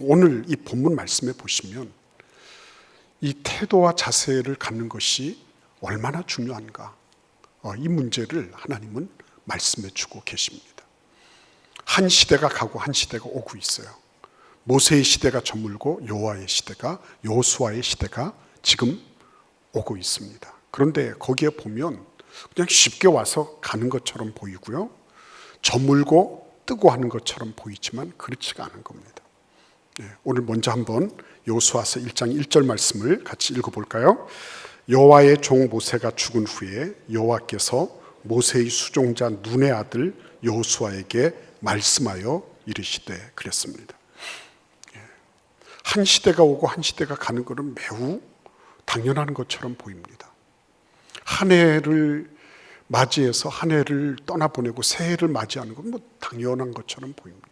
오늘 이 본문 말씀에 보시면 이 태도와 자세를 갖는 것이 얼마나 중요한가. 어, 이 문제를 하나님은 말씀해 주고 계십니다. 한 시대가 가고 한 시대가 오고 있어요. 모세의 시대가 저물고 요하의 시대가 요수아의 시대가 지금 오고 있습니다. 그런데 거기에 보면 그냥 쉽게 와서 가는 것처럼 보이고요. 저물고 뜨고 하는 것처럼 보이지만 그렇지가 않은 겁니다. 네, 오늘 먼저 한번 요수아서 1장 1절 말씀을 같이 읽어볼까요? 여호와의 종 모세가 죽은 후에 여호와께서 모세의 수종자 눈의 아들 여호수아에게 말씀하여 이르시되 그랬습니다. 예. 한 시대가 오고 한 시대가 가는 것은 매우 당연한 것처럼 보입니다. 한 해를 맞이해서 한 해를 떠나보내고 새 해를 맞이하는 건 뭐 당연한 것처럼 보입니다.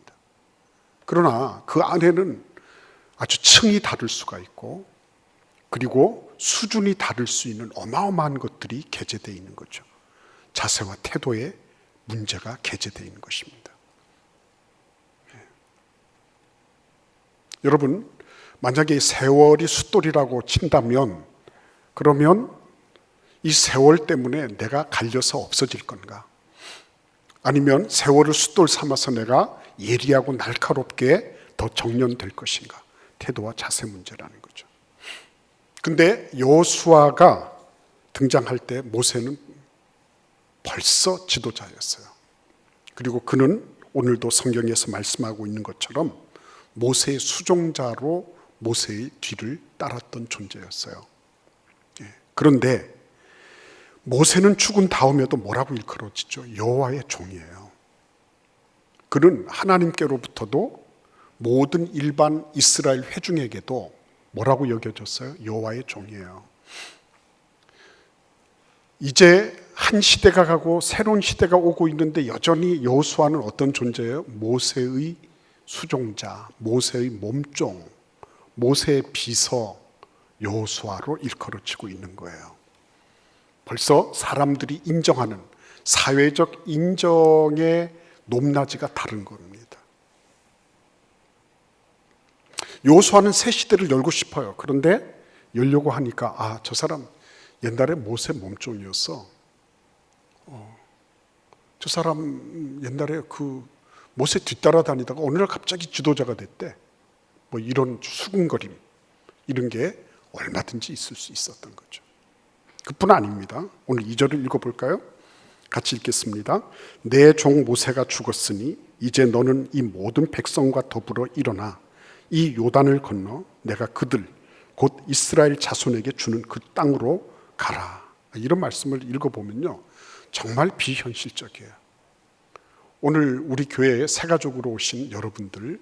그러나 그 안에는 아주 층이 다를 수가 있고 그리고 수준이 다를 수 있는 어마어마한 것들이 게재되어 있는 거죠. 자세와 태도에 문제가 게재되어 있는 것입니다. 예. 여러분, 만약에 세월이 숫돌이라고 친다면 그러면 이 세월 때문에 내가 갈려서 없어질 건가? 아니면 세월을 숫돌 삼아서 내가 예리하고 날카롭게 더 정련될 것인가? 태도와 자세 문제라는 거죠. 근데 여수아가 등장할 때 모세는 벌써 지도자였어요. 그리고 그는 오늘도 성경에서 말씀하고 있는 것처럼 모세의 수종자로 모세의 뒤를 따랐던 존재였어요. 예. 그런데 모세는 죽은 다음에도 뭐라고 일컬어지죠? 여호와의 종이에요. 그는 하나님께로부터도 모든 일반 이스라엘 회중에게도 뭐라고 여겨졌어요? 여호와의 종이에요. 이제 한 시대가 가고 새로운 시대가 오고 있는데 여전히 여호수아는 어떤 존재예요? 모세의 수종자, 모세의 몸종, 모세의 비서 여호수아로 일컬어지고 있는 거예요. 벌써 사람들이 인정하는 사회적 인정의 높낮이가 다른 겁니다. 요수아는 새 시대를 열고 싶어요. 그런데 열려고 하니까 아, 저 사람 옛날에 모세 몸종이었어. 어, 저 사람 옛날에 그 모세 뒤따라 다니다가 어느 날 갑자기 지도자가 됐대. 뭐 이런 수군거림 이런 게 얼마든지 있을 수 있었던 거죠. 그뿐 아닙니다. 오늘 2절을 읽어볼까요? 같이 읽겠습니다. 내 종 모세가 죽었으니 이제 너는 이 모든 백성과 더불어 일어나 이 요단을 건너 내가 그들 곧 이스라엘 자손에게 주는 그 땅으로 가라. 이런 말씀을 읽어보면요. 정말 비현실적이에요. 오늘 우리 교회에 새가족으로 오신 여러분들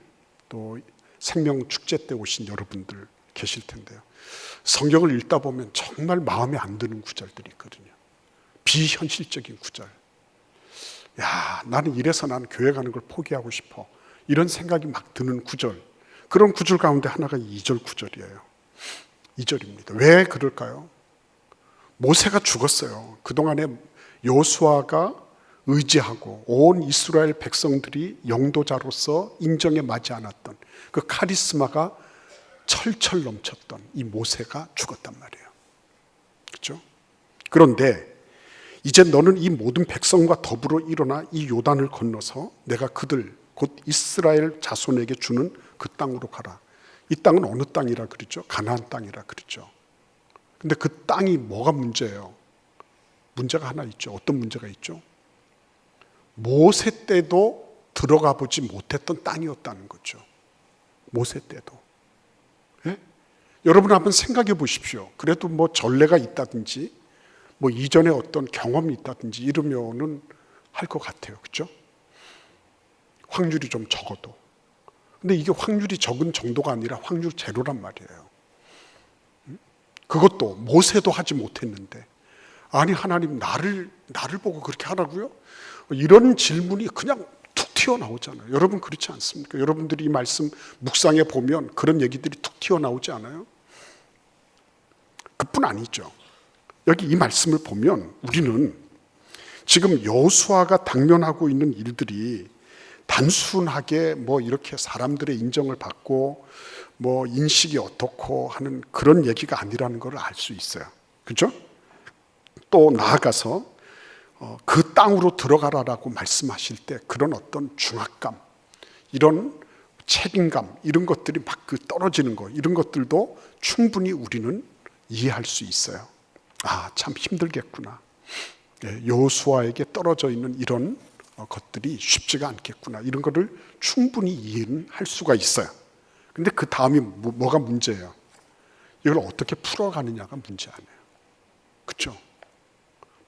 또 생명 축제 때 오신 여러분들 계실 텐데요. 성경을 읽다 보면 정말 마음에 안 드는 구절들이 있거든요. 비현실적인 구절. 야, 나는 이래서 난 교회 가는 걸 포기하고 싶어. 이런 생각이 막 드는 구절. 그런 구절 가운데 하나가 2절 구절이에요. 2절입니다. 왜 그럴까요? 모세가 죽었어요. 그동안에 요수아가 의지하고 온 이스라엘 백성들이 영도자로서 인정에 맞지 않았던 그 카리스마가 철철 넘쳤던 이 모세가 죽었단 말이에요. 그렇죠? 그런데 이제 너는 이 모든 백성과 더불어 일어나 이 요단을 건너서 내가 그들 곧 이스라엘 자손에게 주는 그 땅으로 가라. 이 땅은 어느 땅이라 그러죠? 가나안 땅이라 그러죠. 근데 그 땅이 뭐가 문제예요? 문제가 하나 있죠. 어떤 문제가 있죠? 모세 때도 들어가 보지 못했던 땅이었다는 거죠. 모세 때도. 여러분 한번 생각해 보십시오. 그래도 뭐 전례가 있다든지 뭐 이전에 어떤 경험이 있다든지 이러면은 할 것 같아요. 그죠? 확률이 좀 적어도. 근데 이게 확률이 적은 정도가 아니라 확률 제로란 말이에요. 그것도 모세도 하지 못했는데 아니 하나님 나를 나를 보고 그렇게 하라고요? 이런 질문이 그냥 툭 튀어나오잖아요. 여러분 그렇지 않습니까? 여러분들이 이 말씀 묵상해 보면 그런 얘기들이 툭 튀어나오지 않아요? 그뿐 아니죠. 여기 이 말씀을 보면 우리는 지금 여수아가 당면하고 있는 일들이 단순하게 뭐 이렇게 사람들의 인정을 받고 뭐 인식이 어떻고 하는 그런 얘기가 아니라는 걸 알 수 있어요. 그죠? 또 나아가서 어, 그 땅으로 들어가라라고 말씀하실 때 그런 어떤 중압감, 이런 책임감, 이런 것들이 막 그 떨어지는 거, 이런 것들도 충분히 우리는 이해할 수 있어요. 아, 참 힘들겠구나. 예, 여호수아에게 떨어져 있는 이런 어, 것들이 쉽지가 않겠구나. 이런 거를 충분히 이해는 할 수가 있어요. 근데 그 다음이 뭐, 뭐가 문제예요? 이걸 어떻게 풀어가느냐가 문제 아니에요. 그렇죠?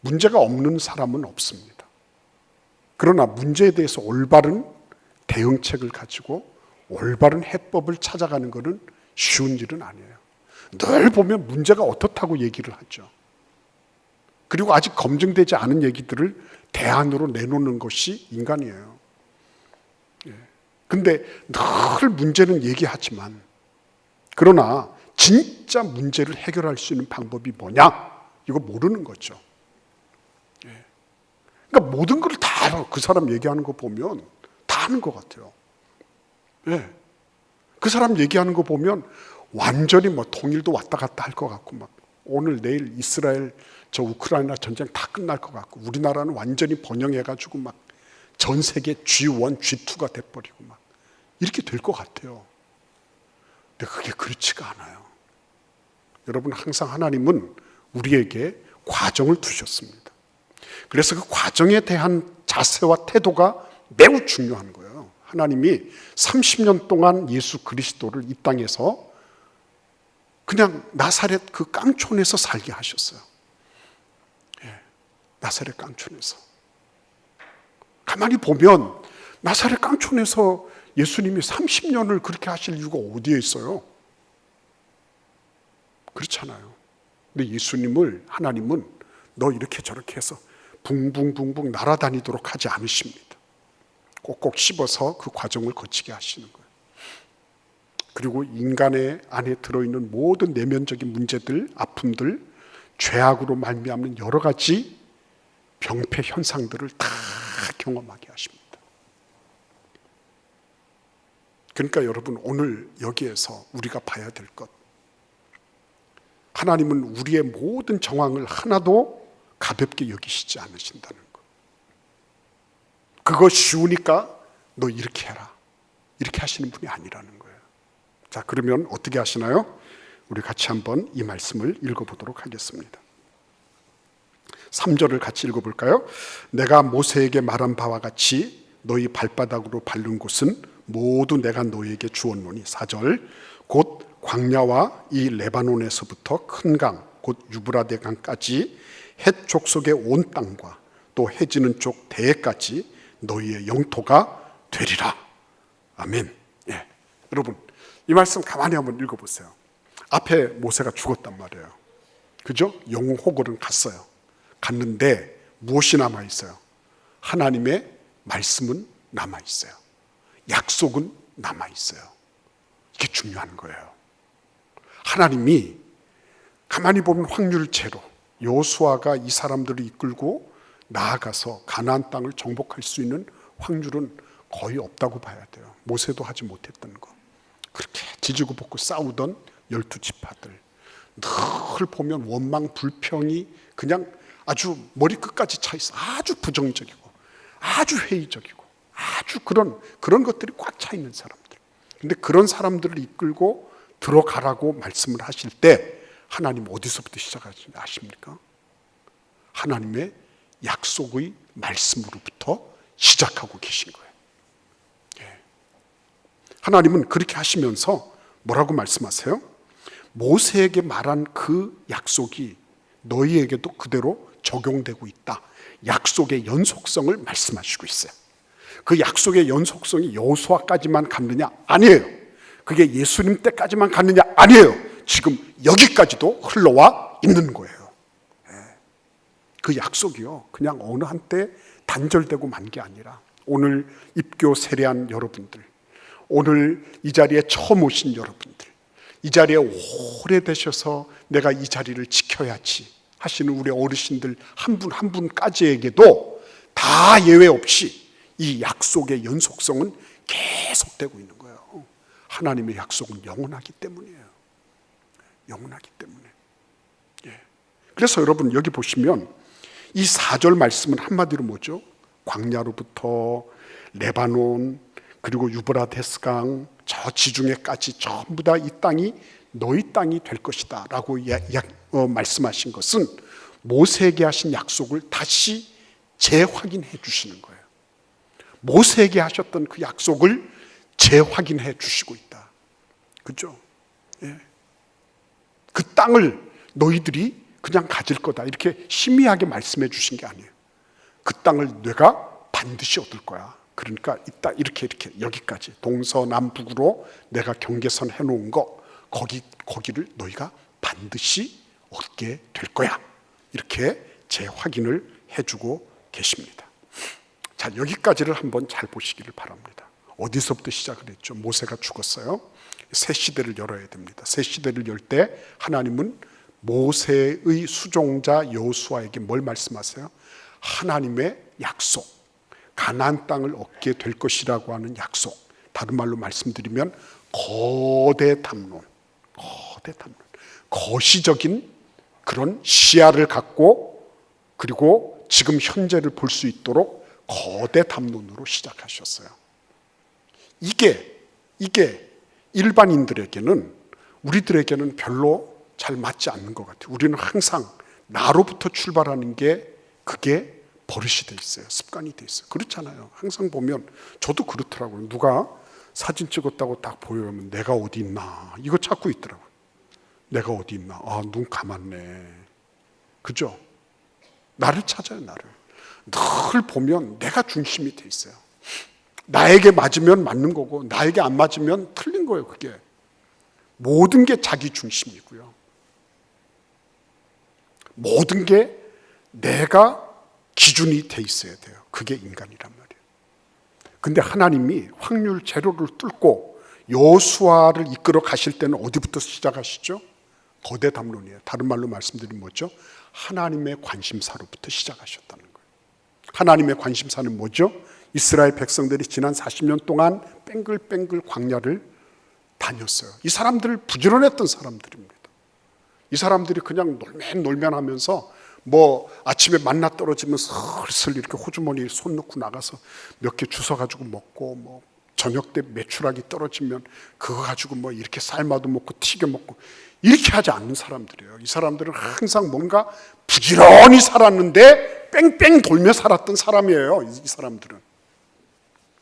문제가 없는 사람은 없습니다. 그러나 문제에 대해서 올바른 대응책을 가지고 올바른 해법을 찾아가는 것은 쉬운 일은 아니에요. 늘 보면 문제가 어떻다고 얘기를 하죠. 그리고 아직 검증되지 않은 얘기들을 대안으로 내놓는 것이 인간이에요. 예. 근데 늘 문제는 얘기하지만 그러나 진짜 문제를 해결할 수 있는 방법이 뭐냐? 이거 모르는 거죠. 예. 그러니까 모든 걸 다 알아. 그 사람 얘기하는 거 보면 다 아는 것 같아요. 예. 그 사람 얘기하는 거 보면 완전히 뭐 통일도 왔다 갔다 할 것 같고 막 오늘 내일 이스라엘 저 우크라이나 전쟁 다 끝날 것 같고 우리나라는 완전히 번영해가지고 막 전 세계 G1, G2가 돼버리고 막 이렇게 될 것 같아요. 근데 그게 그렇지가 않아요. 여러분 항상 하나님은 우리에게 과정을 두셨습니다. 그래서 그 과정에 대한 자세와 태도가 매우 중요한 거예요. 하나님이 30년 동안 예수 그리스도를 이 땅에서 그냥 나사렛 그 깡촌에서 살게 하셨어요. 예, 나사렛 깡촌에서. 가만히 보면 나사렛 깡촌에서 예수님이 30년을 그렇게 하실 이유가 어디에 있어요? 그렇잖아요. 근데 예수님을 하나님은 너 이렇게 저렇게 해서 붕붕붕붕 날아다니도록 하지 않으십니다. 꼭꼭 씹어서 그 과정을 거치게 하시는 거예요. 그리고 인간의 안에 들어있는 모든 내면적인 문제들, 아픔들, 죄악으로 말미암는 여러 가지 병폐 현상들을 다 경험하게 하십니다. 그러니까 여러분 오늘 여기에서 우리가 봐야 될 것. 하나님은 우리의 모든 정황을 하나도 가볍게 여기시지 않으신다는 것. 그거 쉬우니까 너 이렇게 해라. 이렇게 하시는 분이 아니라는 거예요. 자, 그러면 어떻게 하시나요? 우리 같이 한번 이 말씀을 읽어보도록 하겠습니다. 3절을 같이 읽어볼까요? 내가 모세에게 말한 바와 같이 너희 발바닥으로 밟는 곳은 모두 내가 너희에게 주었노니 4절 곧 광야와 이 레바논에서부터 큰 강, 곧 유브라데 강까지 헷 족속의 온 땅과 또 해지는 쪽 대해까지 너희의 영토가 되리라. 아멘. 예. 여러분, 이 말씀 가만히 한번 읽어보세요. 앞에 모세가 죽었단 말이에요. 그죠? 영호골은 갔어요. 갔는데 무엇이 남아 있어요? 하나님의 말씀은 남아 있어요. 약속은 남아 있어요. 이게 중요한 거예요. 하나님이 가만히 보면 확률 제로 여호수아가 이 사람들을 이끌고 나아가서 가나안 땅을 정복할 수 있는 확률은 거의 없다고 봐야 돼요. 모세도 하지 못했던 거. 그렇게 지지고 볶고 싸우던 열두 지파들 늘 보면 원망 불평이 그냥 아주 머리 끝까지 차 있어. 아주 부정적이고 아주 회의적이고 아주 그런 그런 것들이 꽉 차 있는 사람들. 근데 그런 사람들을 이끌고 들어가라고 말씀을 하실 때 하나님 어디서부터 시작하시는지 아십니까? 하나님의 약속의 말씀으로부터 시작하고 계신 거예요. 예. 하나님은 그렇게 하시면서 뭐라고 말씀하세요? 모세에게 말한 그 약속이 너희에게도 그대로 적용되고 있다. 약속의 연속성을 말씀하시고 있어요. 그 약속의 연속성이 여호수아까지만 갔느냐? 아니에요. 그게 예수님 때까지만 갔느냐? 아니에요. 지금 여기까지도 흘러와 있는 거예요. 예. 그 약속이요. 그냥 어느 한때 단절되고 만 게 아니라 오늘 입교 세례한 여러분들, 오늘 이 자리에 처음 오신 여러분들, 이 자리에 오래되셔서 내가 이 자리를 지켜야지 하시는 우리 어르신들 한 분 한 분까지에게도 다 예외 없이 이 약속의 연속성은 계속되고 있는 거예요. 하나님의 약속은 영원하기 때문이에요. 영원하기 때문에. 예. 그래서 여러분 여기 보시면 이 4절 말씀은 한마디로 뭐죠? 광야로부터 레바논 그리고 유브라데스강 저 지중해까지 전부 다 이 땅이 너희 땅이 될 것이다 라고 야, 야, 어, 말씀하신 것은 모세에게 하신 약속을 다시 재확인해 주시는 거예요. 모세에게 하셨던 그 약속을 재확인해 주시고 있다. 그죠? 예. 그 땅을 너희들이 그냥 가질 거다. 이렇게 희미하게 말씀해 주신 게 아니에요. 그 땅을 내가 반드시 얻을 거야. 그러니까 이따 이렇게 이렇게 여기까지 동서남북으로 내가 경계선 해놓은 거 거기 거기를 너희가 반드시 얻게 될 거야. 이렇게 재확인을 해주고 계십니다. 자 여기까지를 한번 잘 보시기를 바랍니다. 어디서부터 시작을 했죠? 모세가 죽었어요. 새 시대를 열어야 됩니다. 새 시대를 열 때 하나님은 모세의 수종자 여호수아에게 뭘 말씀하세요? 하나님의 약속, 가나안 땅을 얻게 될 것이라고 하는 약속. 다른 말로 말씀드리면 거대 담론, 거대 담론, 거시적인 그런 시야를 갖고 그리고 지금 현재를 볼 수 있도록 거대 담론으로 시작하셨어요. 이게 이게 일반인들에게는 우리들에게는 별로 잘 맞지 않는 것 같아요. 우리는 항상 나로부터 출발하는 게 그게 버릇이 돼 있어요. 습관이 돼 있어요. 그렇잖아요. 항상 보면 저도 그렇더라고요. 누가 사진 찍었다고 딱 보여면 내가 어디 있나 이거 찾고 있더라고요. 내가 어디 있나? 아, 눈 감았네. 그죠? 나를 찾아요, 나를. 늘 보면 내가 중심이 돼 있어요. 나에게 맞으면 맞는 거고, 나에게 안 맞으면 틀린 거예요, 그게. 모든 게 자기 중심이고요. 모든 게 내가 기준이 돼 있어야 돼요. 그게 인간이란 말이에요. 근데 하나님이 확률 제로를 뚫고 여수아를 이끌어 가실 때는 어디부터 시작하시죠? 거대 담론이에요. 다른 말로 말씀드리면 뭐죠? 하나님의 관심사로부터 시작하셨다는 거예요. 하나님의 관심사는 뭐죠? 이스라엘 백성들이 지난 40년 동안 뺑글뺑글 광야를 다녔어요. 이 사람들 부지런했던 사람들입니다. 이 사람들이 그냥 놀면 놀면 하면서 뭐 아침에 만나 떨어지면 슬슬 이렇게 호주머니에 손 넣고 나가서 몇 개 주워 가지고 먹고 뭐 저녁 때 매출하기 떨어지면 그거 가지고 뭐 이렇게 삶아도 먹고 튀겨 먹고 이렇게 하지 않는 사람들이에요. 이 사람들은 항상 뭔가 부지런히 살았는데 뺑뺑 돌며 살았던 사람이에요. 이 사람들은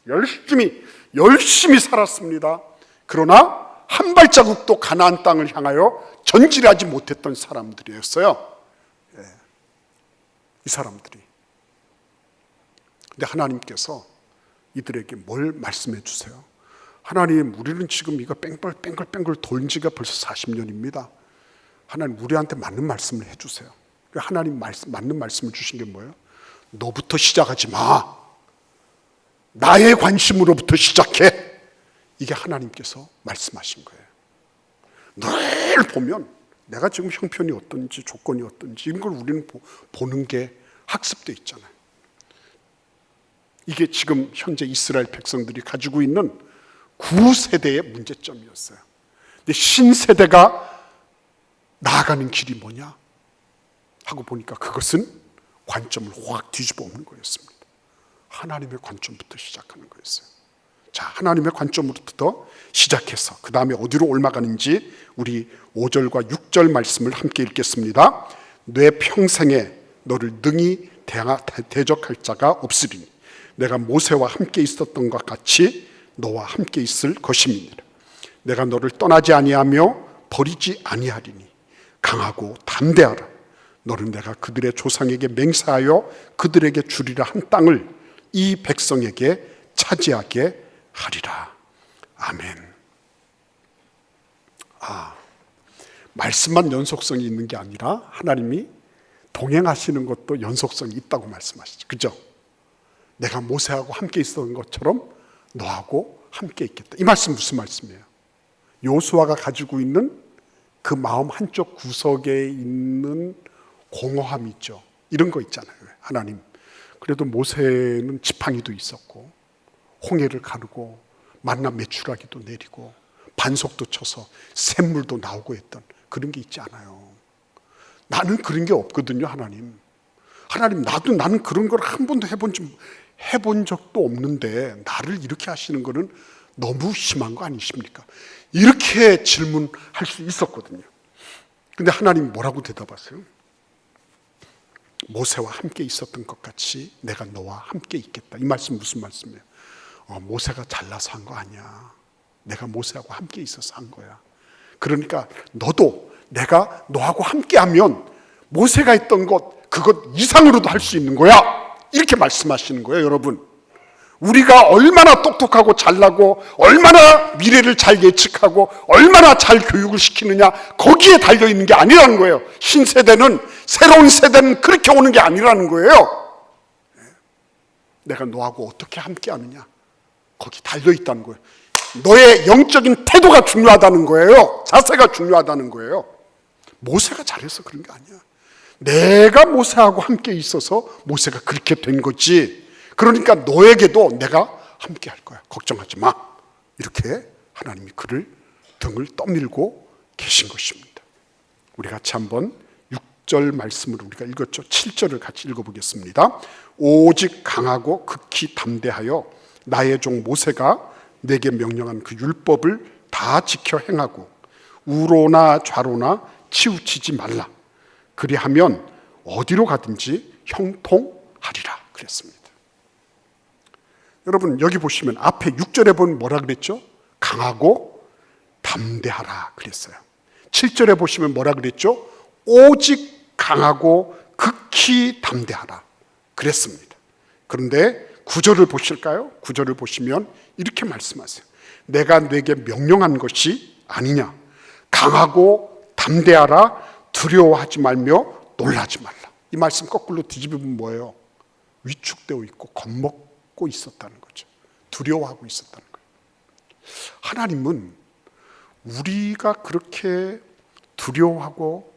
열심히 열심히 살았습니다. 그러나 한 발자국도 가나안 땅을 향하여 전진하지 못했던 사람들이었어요. 예. 이 사람들이. 근데 하나님께서 이들에게 뭘 말씀해 주세요? 하나님, 우리는 지금 이거 뺑글 뺑글 뺑글 돌 지가 벌써 40년입니다. 하나님, 우리한테 맞는 말씀을 해 주세요. 하나님 말씀, 맞는 말씀을 주신 게 뭐예요? 너부터 시작하지 마. 나의 관심으로부터 시작해. 이게 하나님께서 말씀하신 거예요. 늘 보면 내가 지금 형편이 어떤지 조건이 어떤지 이런 걸 우리는 보, 는게 학습돼 있잖아요. 이게 지금 현재 이스라엘 백성들이 가지고 있는 구세대의 문제점이었어요. 근데 신세대가 나아가는 길이 뭐냐? 하고 보니까 그것은 관점을 확 뒤집어 엎는 거였습니다. 하나님의 관점부터 시작하는 거였어요. 자, 하나님의 관점으로부터 시작해서 그 다음에 어디로 올라가는지 우리 5절과 6절 말씀을 함께 읽겠습니다. 내 평생에 너를 능히 대적할 자가 없으리니 내가 모세와 함께 있었던 것 같이 너와 함께 있을 것임이니라. 내가 너를 떠나지 아니하며 버리지 아니하리니 강하고 담대하라. 너는 내가 그들의 조상에게 맹세하여 그들에게 주리라 한 땅을 이 백성에게 차지하게 하리라. 아멘. 아, 말씀만 연속성이 있는 게 아니라 하나님이 동행하시는 것도 연속성이 있다고 말씀하시죠. 그죠? 내가 모세하고 함께 있었던 것처럼 너하고 함께 있겠다. 이 말씀 무슨 말씀이에요? 요수아가 가지고 있는 그 마음 한쪽 구석에 있는 공허함 있죠. 이런 거 있잖아요. 하나님, 그래도 모세는 지팡이도 있었고 홍해를 가르고 만나 메추라기도 내리고 반석도 쳐서 샘물도 나오고 했던 그런 게 있지 않아요. 나는 그런 게 없거든요, 하나님. 하나님, 나도 나는 그런 걸 한 번도 해본 적, 해본 적도 없는데 나를 이렇게 하시는 거는 너무 심한 거 아니십니까? 이렇게 질문할 수 있었거든요. 근데 하나님 뭐라고 대답하세요? 모세와 함께 있었던 것 같이 내가 너와 함께 있겠다. 이 말씀 무슨 말씀이에요? 어, 모세가 잘나서 한 거 아니야. 내가 모세하고 함께 있어서 한 거야. 그러니까 너도 내가 너하고 함께 하면 모세가 했던 것, 그것 이상으로도 할 수 있는 거야. 이렇게 말씀하시는 거예요, 여러분. 우리가 얼마나 똑똑하고 잘나고 얼마나 미래를 잘 예측하고 얼마나 잘 교육을 시키느냐 거기에 달려 있는 게 아니라는 거예요. 신세대는 새로운 세대는 그렇게 오는 게 아니라는 거예요. 내가 너하고 어떻게 함께 하느냐 거기 달려 있다는 거예요. 너의 영적인 태도가 중요하다는 거예요. 자세가 중요하다는 거예요. 모세가 잘해서 그런 게 아니야. 내가 모세하고 함께 있어서 모세가 그렇게 된 거지. 그러니까 너에게도 내가 함께 할 거야. 걱정하지 마. 이렇게 하나님이 그를 등을 떠밀고 계신 것입니다. 우리 같이 한번 6절 말씀을 우리가 읽었죠. 7절을 같이 읽어보겠습니다. 오직 강하고 극히 담대하여 나의 종 모세가 내게 명령한 그 율법을 다 지켜 행하고 우로나 좌로나 치우치지 말라. 그리하면 어디로 가든지 형통하리라 그랬습니다. 여러분 여기 보시면 앞에 6절에 보면 뭐라 그랬죠? 강하고 담대하라 그랬어요. 7절에 보시면 뭐라 그랬죠? 오직 강하고 극히 담대하라 그랬습니다. 그런데 9절을 보실까요? 9절을 보시면 이렇게 말씀하세요. 내가 내게 명령한 것이 아니냐. 강하고 담대하라 두려워하지 말며 놀라지 말라. 이 말씀 거꾸로 뒤집으면 뭐예요? 위축되어 있고 겁먹고 있었다는 거죠. 두려워하고 있었다는 거예요. 하나님은 우리가 그렇게 두려워하고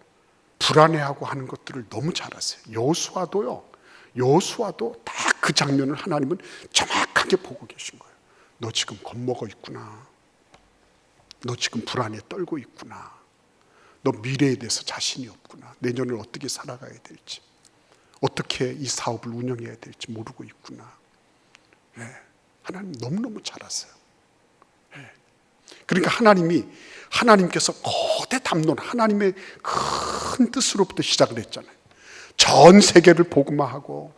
불안해하고 하는 것들을 너무 잘 아세요. 여수아도요. 여수아도 다 그 장면을 하나님은 정확하게 보고 계신 거예요. 너 지금 겁먹어 있구나. 너 지금 불안에 떨고 있구나. 너 미래에 대해서 자신이 없구나. 내년을 어떻게 살아가야 될지. 어떻게 이 사업을 운영해야 될지 모르고 있구나. 네. 하나님 너무너무 잘 아세요. 네. 그러니까 하나님이 하나님께서 거대 담론 하나님의 큰 뜻으로부터 시작을 했잖아요. 전 세계를 복음화하고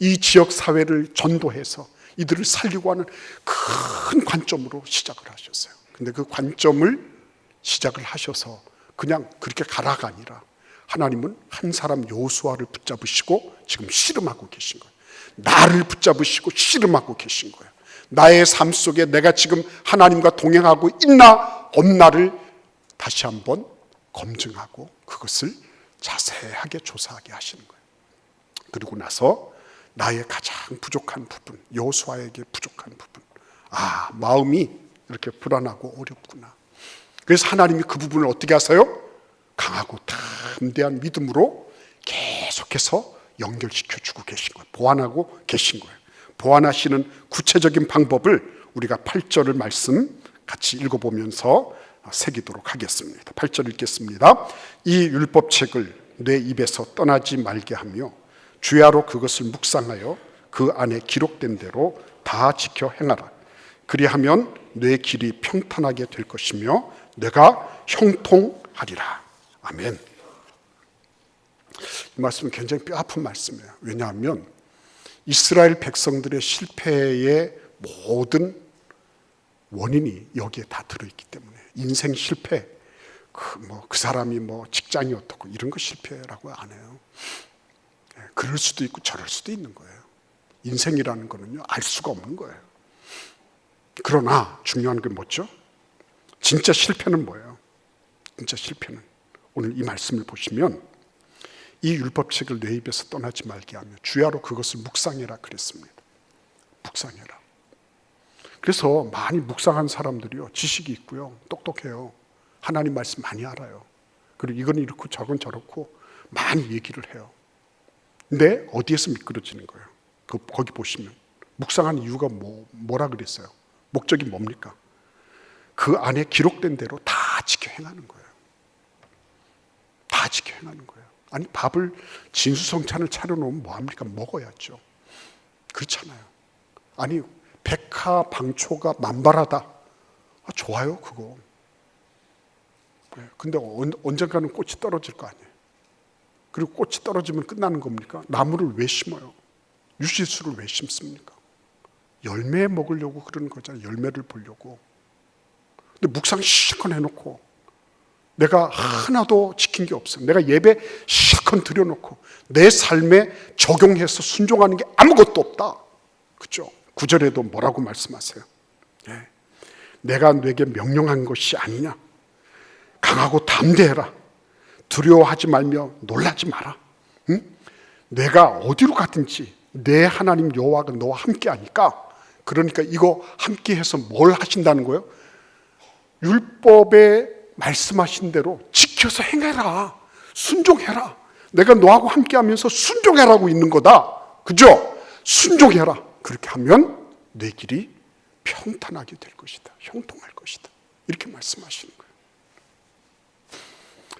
이 지역 사회를 전도해서 이들을 살리고 하는 큰 관점으로 시작을 하셨어요. 근데 그 관점을 시작을 하셔서 그냥 그렇게 가라가 아니라 하나님은 한 사람 요수아를 붙잡으시고 지금 씨름하고 계신 거예요. 나를 붙잡으시고 씨름하고 계신 거예요. 나의 삶 속에 내가 지금 하나님과 동행하고 있나 없나를 다시 한번 검증하고 그것을 자세하게 조사하게 하시는 거예요. 그리고 나서 나의 가장 부족한 부분, 여호수아에게 부족한 부분. 아, 마음이 이렇게 불안하고 어렵구나. 그래서 하나님이 그 부분을 어떻게 하세요? 강하고 담대한 믿음으로 계속해서 연결시켜 주고 계신 거예요. 보완하고 계신 거예요. 보완하시는 구체적인 방법을 우리가 8절을 말씀 같이 읽어보면서 새기도록 하겠습니다. 8절 읽겠습니다. 이 율법책을 내 입에서 떠나지 말게 하며 주야로 그것을 묵상하여 그 안에 기록된 대로 다 지켜 행하라. 그리하면 내 길이 평탄하게 될 것이며 내가 형통하리라. 아멘. 이 말씀은 굉장히 뼈 아픈 말씀이에요. 왜냐하면 이스라엘 백성들의 실패의 모든 원인이 여기에 다 들어있기 때문에 인생 실패, 그, 뭐, 그 사람이 뭐 직장이 어떻고 이런 거 실패라고 안 해요. 그럴 수도 있고 저럴 수도 있는 거예요. 인생이라는 거는요, 알 수가 없는 거예요. 그러나 중요한 게 뭐죠? 진짜 실패는 뭐예요? 진짜 실패는 오늘 이 말씀을 보시면 이 율법책을 내 입에서 떠나지 말게 하며 주야로 그것을 묵상해라 그랬습니다. 묵상해라. 그래서 많이 묵상한 사람들이요 지식이 있고요 똑똑해요. 하나님 말씀 많이 알아요. 그리고 이건 이렇고 저건 저렇고 많이 얘기를 해요. 근데 어디에서 미끄러지는 거예요? 그 거기 보시면 묵상한 이유가 뭐 뭐라 그랬어요? 목적이 뭡니까? 그 안에 기록된 대로 다 지켜 행하는 거예요. 다 지켜 행하는 거예요. 아니 밥을 진수성찬을 차려놓으면 뭐 합니까? 먹어야죠. 그렇잖아요. 아니 백화 방초가 만발하다. 아, 좋아요 그거. 네, 근데 언- 언젠가는 꽃이 떨어질 거 아니에요. 그리고 꽃이 떨어지면 끝나는 겁니까? 나무를 왜 심어요? 유실수를 왜 심습니까? 열매 먹으려고 그러는 거잖아요. 열매를 보려고. 근데 묵상 실컷 해놓고 내가 하나도 지킨 게 없어. 내가 예배 실컷 드려놓고 내 삶에 적용해서 순종하는 게 아무것도 없다. 그죠? 구절에도 뭐라고 말씀하세요? 예. 내가 내게 명령한 것이 아니냐? 강하고 담대해라. 두려워하지 말며 놀라지 마라. 응? 내가 어디로 가든지 내 하나님 여호와가 너와 함께 하니까 그러니까 이거 함께 해서 뭘 하신다는 거예요? 율법에 말씀하신 대로 지켜서 행해라. 순종해라. 내가 너하고 함께 하면서 순종해라고 있는 거다. 그죠? 순종해라. 그렇게 하면 내 길이 평탄하게 될 것이다. 형통할 것이다. 이렇게 말씀하시는 거예요.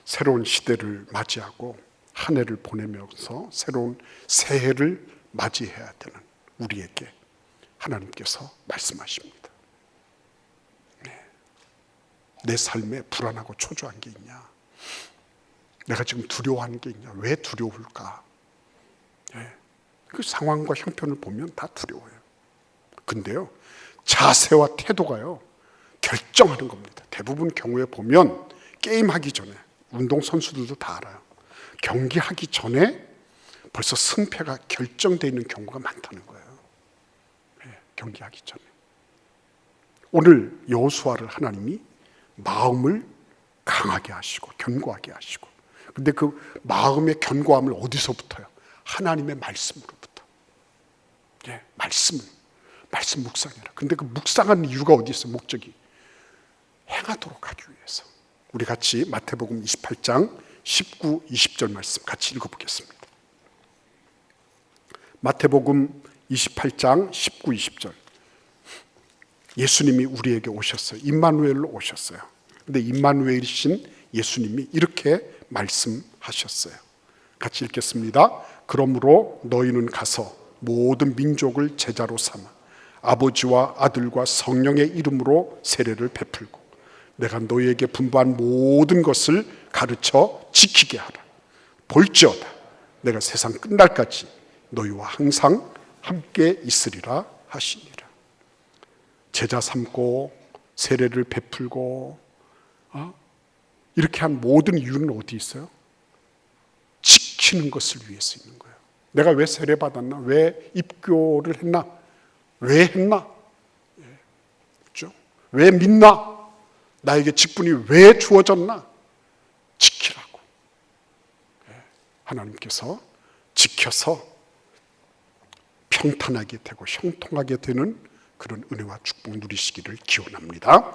새로운 시대를 맞이하고 한 해를 보내면서 새로운 새해를 맞이해야 되는 우리에게 하나님께서 말씀하십니다. 네. 내 삶에 불안하고 초조한 게 있냐? 내가 지금 두려워하는 게 있냐? 왜 두려울까? 네. 그 상황과 형편을 보면 다 두려워요. 근데요, 자세와 태도가요, 결정하는 겁니다. 대부분 경우에 보면 게임하기 전에, 운동선수들도 다 알아요. 경기하기 전에 벌써 승패가 결정되어 있는 경우가 많다는 거예요. 네, 경기하기 전에. 오늘 여호수아를 하나님이 마음을 강하게 하시고 견고하게 하시고 근데 그 마음의 견고함을 어디서부터요? 하나님의 말씀으로부터. 예, 말씀을 말씀 묵상해라. 근데 그 묵상하는 이유가 어디 있어요? 목적이 행하도록 하기 위해서. 우리 같이 마태복음 28장 19, 20절 말씀 같이 읽어보겠습니다. 마태복음 28장 19, 20절. 예수님이 우리에게 오셨어요. 임마누엘로 오셨어요. 근데 임마누엘이신 예수님이 이렇게 말씀하셨어요. 같이 읽겠습니다. 그러므로 너희는 가서 모든 민족을 제자로 삼아 아버지와 아들과 성령의 이름으로 세례를 베풀고 내가 너희에게 분부한 모든 것을 가르쳐 지키게 하라. 볼지어다. 내가 세상 끝날까지 너희와 항상 함께 있으리라 하시니라. 제자 삼고 세례를 베풀고 어? 이렇게 한 모든 이유는 어디 있어요? 지키는 것을 위해서 있는 거예요. 내가 왜 세례 받았나? 왜 입교를 했나? 왜 했나? 예, 그렇죠? 왜 믿나? 나에게 직분이 왜 주어졌나? 지키라고. 예, 하나님께서 지켜서 평탄하게 되고 형통하게 되는 그런 은혜와 축복 누리시기를 기원합니다.